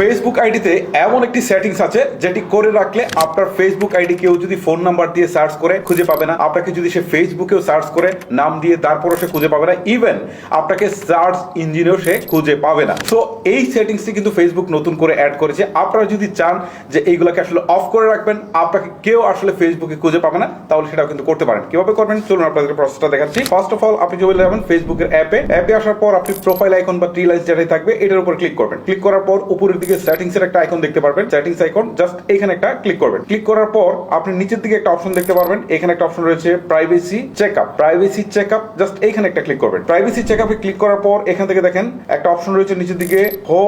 Facebook আইডিতে এমন একটি সেটিংস আছে, যেটি করে রাখলে আপনার ফেসবুক আইডি কেউ যদি ফোন নাম্বার দিয়ে সার্চ করে, খুঁজে পাবে না। আপনাকে যদি সে ফেসবুকেও সার্চ করে, নাম দিয়ে তারপরও সে খুঁজে পাবে না। ইভেন আপনাকে সার্চ ইঞ্জিনেও সে খুঁজে পাবে না। সো এই সেটিংসটি কিন্তু ফেসবুক নতুন করে অ্যাড করেছে। আপনারা যদি চান যে এইগুলোকে আসলে অফ করে রাখবেন, আপনাকে কেউ আসলে ফেসবুকে খুঁজে পাবে না, তাহলে সেটাও কিন্তু করতে পারেন। কীভাবে করবেন? চলুন আপনাদের প্রসেসটা দেখাচ্ছি। ফার্স্ট অফ অল আপনি চলে যাবেন ফেসবুকের অ্যাপে অ্যাপে আসার পর আপনি প্রোফাইল আইকন বা ট্রি লাইন্স যেটাই থাকবে, এটার উপর ক্লিক করবেন। ক্লিক করার পর উপরের দিকে সেটিংস এর একটা আইকন দেখতে পারবেন। সেটিংস আইকন জাস্ট এখানে একটা ক্লিক করবেন। ক্লিক করার পর আপনি নিচের দিকে একটা অপশন দেখতে পারবেন। এখানে একটা অপশন রয়েছে privacy checkup privacy checkup just এখানে একটা ক্লিক করবেন। প্রাইভেসি চেকআপে ক্লিক করার পর এখান থেকে দেখেন, একটা অপশন রয়েছে নিচের দিকে who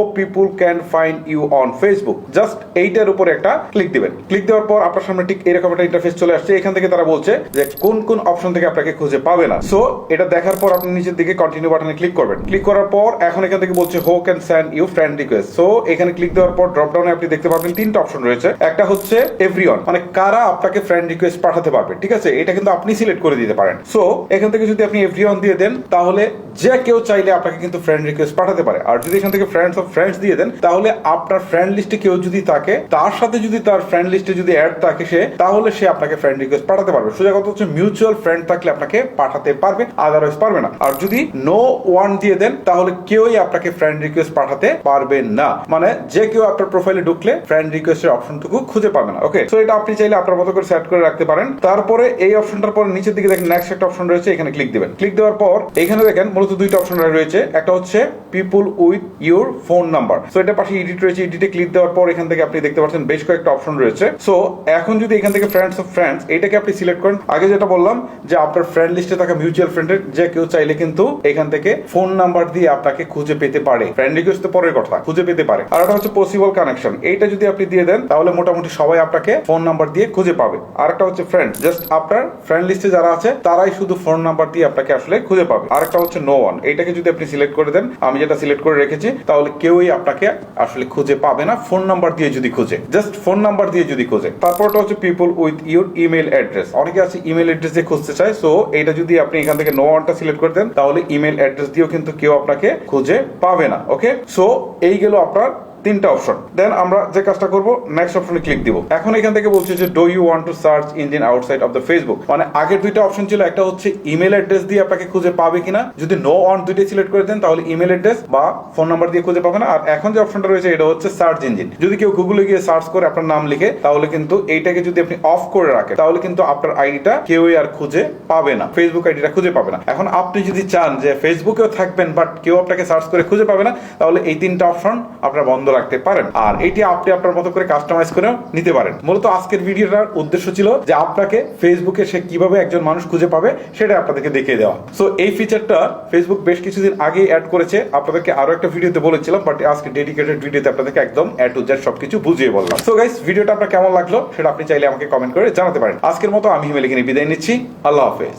can find you on Facebook just এইটার উপরে একটা ক্লিক দিবেন। ক্লিক দেওয়ার পর আপনার সামনে ঠিক এরকম একটা ইন্টারফেস চলে আসছে। এখান থেকে তারা বলছে যে কোন কোন অপশন থেকে আপনাকে খুঁজে পাবে না। সো এটা দেখার পর আপনি নিচের দিকে কন্টিনিউ বাটনে ক্লিক করবেন। ক্লিক করার পর এখন এখান থেকে বলছে who can send you friend request so এখানে ক্লিক দেওয়ার পর ড্রপ ডাউনে আপনি দেখতে পাবেন তিনটা অপশন রয়েছে। একটা হচ্ছে এভরিওয়ান মানে কারা আপনাকে ফ্রেন্ড রিকোয়েস্ট পাঠাতে পারবে, ঠিক আছে? এটা কিন্তু আপনি সিলেক্ট করে দিতে পারেন। সো এখান থেকে যদি আপনি এভরিওয়ান দিয়ে দেন, তাহলে যে কেউ চাইলে আপনাকে কিন্তু ফ্রেন্ড রিকোয়েস্ট পাঠাতে পারে। আর যদি এখান থেকে ফ্রেন্ডস অফ ফ্রেন্ডস দিয়ে দেন, তাহলে আপনার ফ্রেন্ড লিস্টে কেউ যদি থাকে, তার সাথে যদি তার ফ্রেন্ড লিস্টে যদি অ্যাড থাকে সে, তাহলে সে আপনাকে ফ্রেন্ড রিকোয়েস্ট পাঠাতে পারবে। সোজা কথা হচ্ছে মিউচুয়াল ফ্রেন্ড থাকলে আপনাকে পাঠাতে পারবে আদারওয়াইজ পারবে না। আর যদি নো ওয়ান দিয়ে দেন, তাহলে কেউই আপনাকে ফ্রেন্ড রিকোয়েস্ট পাঠাতে পারবে না। মানে যে কেউ আপনার প্রোফাইলে ঢুকলে ফ্রেন্ড রিকোয়েস্টের অপশনটুকু খুঁজে পাবে না ওকে সো এটা আপনি চাইলে আপনার মতো করে সেট করে রাখতে পারেন। তারপরে এই অপশনটার পরে নিচের দিকে দেখেন নেক্সট একটা অপশন রয়েছে, এখানে ক্লিক দিবেন। ক্লিক দেওয়ার পর এখানে দেখেন মূলত দুইটা অপশন রয়েছে। একটা হচ্ছে people with your phone number so এটা পাশে এডিট রয়েছে এডিটে ক্লিক দেওয়ার পর এখান থেকে আপনি দেখতে পাচ্ছেন বেশ কয়েকটা অপশন রয়েছে। সো এখন যদি এখান থেকে ফ্রেন্ডস অফ ফ্রেন্ডস এটাকে আপনি সিলেক্ট করেন। আগে যেটা বললাম যে আপনার ফ্রেন্ড লিস্টে থাকা মিউচুয়াল ফ্রেন্ডের যে কেউ চাইলে কিন্তু এখান থেকে ফোন নাম্বার দিয়ে আপনাকে খুঁজে পেতে পারে। ফ্রেন্ড রিকোয়েস্ট তো পরের কথা, খুঁজে পেতে পারে। আর একটা হচ্ছে পসিবল কানেকশন এইটা যদি আপনি দিয়ে দেন, তাহলে মোটামুটি সবাই আপনাকে ফোন নাম্বার দিয়ে খুঁজে পাবে। আর একটা হচ্ছে ফ্রেন্ড জাস্ট আপনার ফ্রেন্ড লিস্টে যারা আছে, তারাই শুধু ফোন নাম্বার দিয়ে আপনাকে আসলে খুঁজে পাবে। আর একটা হচ্ছে নো ওয়ান এইটাকে যদি আপনি সিলেক্ট করে দেন, আমি যেটা সিলেক্ট করে রেখেছি, তাহলে কেউই আপনাকে আসলে খুঁজে পাবে না। ফোন নাম্বার দিয়ে যদি খুঁজে। জাস্ট ফোন নাম্বার দিয়ে যদি খুঁজে। তারপরটা হচ্ছে people with your email address অনেকে আছে ইমেল অ্যাড্রেস দিয়ে খুঁজতে চায় সো এটা যদি আপনি এখান থেকে নো ওয়ানটা সিলেক্ট করে দেন, তাহলে ইমেল অ্যাড্রেস দিয়েও কিন্তু কেউ আপনাকে খুঁজে পাবে না। ওকে সো এই গেল আপনার তিনটা অপশন দেন আমরা যে কাজটা করব নেক্সট অপশনে ক্লিক দিব। এখন এখান থেকে বলছে যে do you want to search engine outside of the Facebook মানে আগের দুইটা অপশন ছিল, একটা হচ্ছে ইমেল অ্যাড্রেস দিয়ে আপনাকে খুঁজে পাবে কিনা। যদি নো অন দুইটাই সিলেক্ট করে দেন, তাহলে ইমেল অ্যাড্রেস বা ফোন নাম্বার দিয়ে খুঁজে পাবে না। আর এখন যে অপশনটা রয়েছে, এটা হচ্ছে সার্চ ইঞ্জিন যদি কেউ গুগলে গিয়ে সার্চ করে আপনার নাম লিখে, তাহলে কিন্তু এইটাকে যদি আপনি অফ করে রাখেন, তাহলে কিন্তু আপনার আইডিটা কেউই আর খুঁজে পাবে না। ফেসবুক আইডিটা খুঁজে পাবে না। এখন আপনি যদি চান যে ফেসবুকেও থাকবেন বাট কেউ আপনাকে সার্চ করে খুঁজে পাবে না, তাহলে এই তিনটা অপশন আপনার বন্ধ রাখতে পারেন। আর এটি আপনি আপনার মতো করে কাস্টমাইজ করেও নিতে পারেন। মূলত আজকের ভিডিওটার উদ্দেশ্য ছিল যে আপনাকে ফেসবুকে সে কীভাবে একজন মানুষ খুঁজে পাবে সেটা আপনাদেরকে দেখিয়ে দেওয়া। সো এই ফিচারটা ফেসবুক বেশ কিছুদিন আগে অ্যাড করেছে। আপনাদেরকে আরও একটা ভিডিওতে বলেছিলাম বাট আজকে ডেডিকেটেড ভিডিওতে আপনাদেরকে একদম অ্যাড টু জেড সবকিছু বুঝিয়ে বললাম। সো গাইস ভিডিওটা আপনার কেমন লাগল সেটা আপনি চাইলে আমাকে কমেন্ট করে জানাতে পারেন। আজকের মতো আমি হিমেল এখানে বিদায় নিচ্ছি। আল্লাহ হাফেজ।